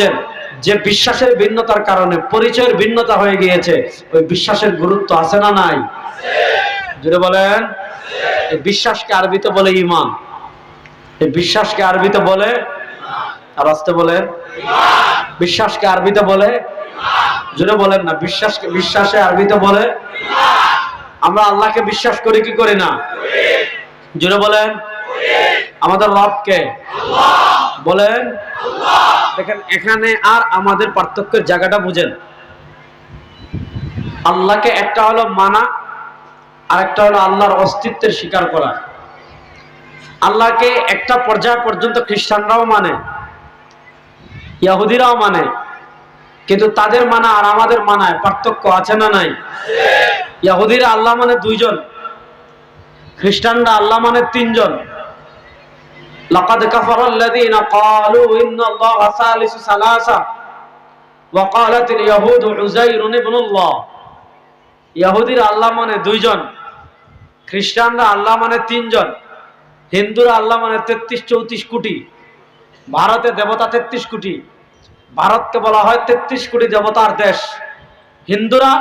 বুঝেন, যে বিশ্বাসের ভিন্নতার কারণে, পরিচয়ের ভিন্নতা হয়ে গিয়েছে, ওই বিশ্বাসের গুরুত্ব আছে না নাই? জুড়ে বলেন। বিশ্বাসকে আরবিতে বলে ইমান এই বিশ্বাসকে আরবিতে বলে আর আসতে বলেন। বিশ্বাসকে আরবিতে বলে জুড়ে বলেন না, বিশ্বাসকে, বিশ্বাসে আরবিতে বলে, আমরা আল্লাহকে বিশ্বাস করি, কি করি না? জুড়ে বলেন। আমাদের রবকে বলেন। দেখেন, এখানে আর আমাদের পার্থক্যের জায়গাটা বুঝেন। আল্লাহকে একটা হলো মানা আর একটা হলো আল্লাহর অস্তিত্বের স্বীকার করা। আল্লাহকে একটা পর্যায় পর্যন্ত খ্রিস্টানরাও মানে ইয়াহুদিরাও মানে কিন্তু তাদের মানা আর আমাদের মানায় পার্থক্য আছে না নাই? ইয়াহুদিরা আল্লাহ মানে দুইজন, খ্রিস্টানরা আল্লাহ মানে তিনজন। لقد كفر الذين قالوا إن الله ثالث ثلاثة وقالت اليهود عزير ابن الله ইয়াহুদিরা আল্লাহ মানে দুইজন খ্রিস্টানরা আল্লাহ মানে তিনজন হিন্দুরা আল্লাহ মানে তেত্রিশ চৌত্রিশ কোটি ভারতে দেবতা তেত্রিশ কোটি ভারতকে বলা হয় তেত্রিশ কোটি দেবতার দেশ হিন্দুরা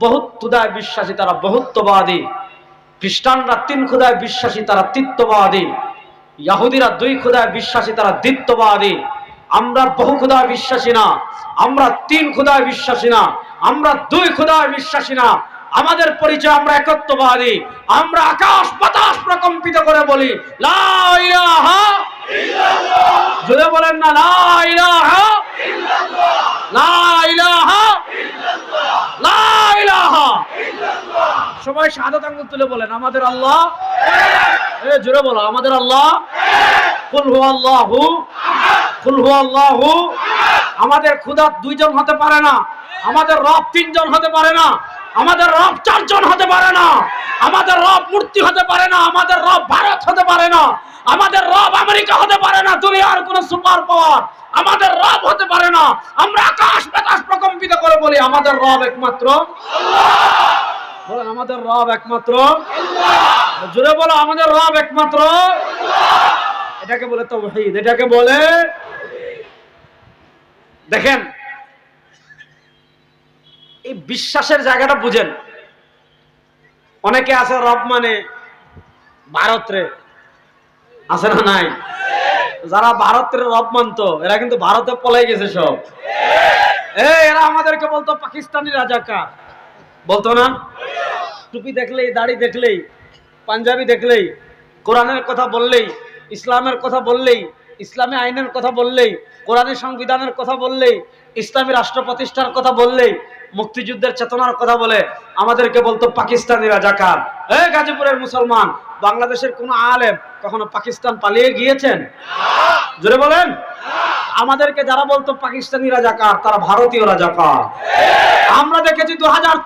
বহুত খুদায় বিশ্বাসী তারা বহুত্ববাদী খ্রিস্টানরা তিন খুদায় বিশ্বাসী তারা তিত্ববাদী ইয়াহুদিরা দুই খুদায় বিশ্বাসী, তারা দ্বিত্ববাদী। আমরা বহু খুদায় বিশ্বাসী না, আমরা তিন খুদায় বিশ্বাসী না, আমরা দুই খুদায় বিশ্বাসী না। আমাদের পরিচয় আমরা একত্ববাদী, আমরা আকাশ বাতাস প্রকম্পিত করে বলি জুড়ে বলেন না সবাই শাহাদাত আঙ্গুল তুলে বলেন, আমাদের আল্লাহ জোরে বলো, আমাদের আল্লাহ? আল্লাহু আল্লাহু আমাদের খুদা দুইজন হতে পারে না, আমাদের রব তিনজন হতে পারে না, আমাদের রব চারজন হতে পারে না, আমাদের রব মূর্তি হতে পারে না, আমাদের রব ভারত হতে পারে না, আমাদের রব আমেরিকা হতে পারে না, দুনিয়ার কোন সুপার পাওয়ার আমাদের রব হতে পারে না। আমরা আকাশ বাতাস প্রকম্পিত করে বলি, আমাদের রব একমাত্র বলেন, আমাদের রব একমাত্র জোরে বলো, আমাদের রব একমাত্র। এটাকে বলে তৌহিদ, এটাকে বলে দেখেন, এই বিশ্বাসের জায়গাটা বুঝেন। অনেকে আছে, রব মানে ভারত রে। আছে না নাই? যারা ভারতের রব মানতো, এরা কিন্তু ভারতে পলাই গেছে সব। এরা আমাদেরকে বলতো, পাকিস্তানি রাজাকার। বলতো না? টুপি দেখলেই, দাড়ি দেখলেই। পাঞ্জাবি দেখলেই, কোরআনের কথা বললেই, ইসলামের কথা বললেই, ইসলামী আইনের কথা বললেই, কোরআনী সংবিধানের কথা বললেই, ইসলামী রাষ্ট্র প্রতিষ্ঠার কথা বললেই, মুক্তিযুদ্ধের চেতনার কথা বলে, আমাদেরকে বলতো পাকিস্তানি রাজাকার। এ গাজীপুরের মুসলমান, বাংলাদেশের কোন আলেম কখনো পাকিস্তান পালিয়ে গিয়েছেন? জোরে বলেন। আমাদেরকে যারা বলতো পাকিস্তানি রাজাকার, তারা ভারতীয় রাজাকার। আমরা দেখেছি দু হাজার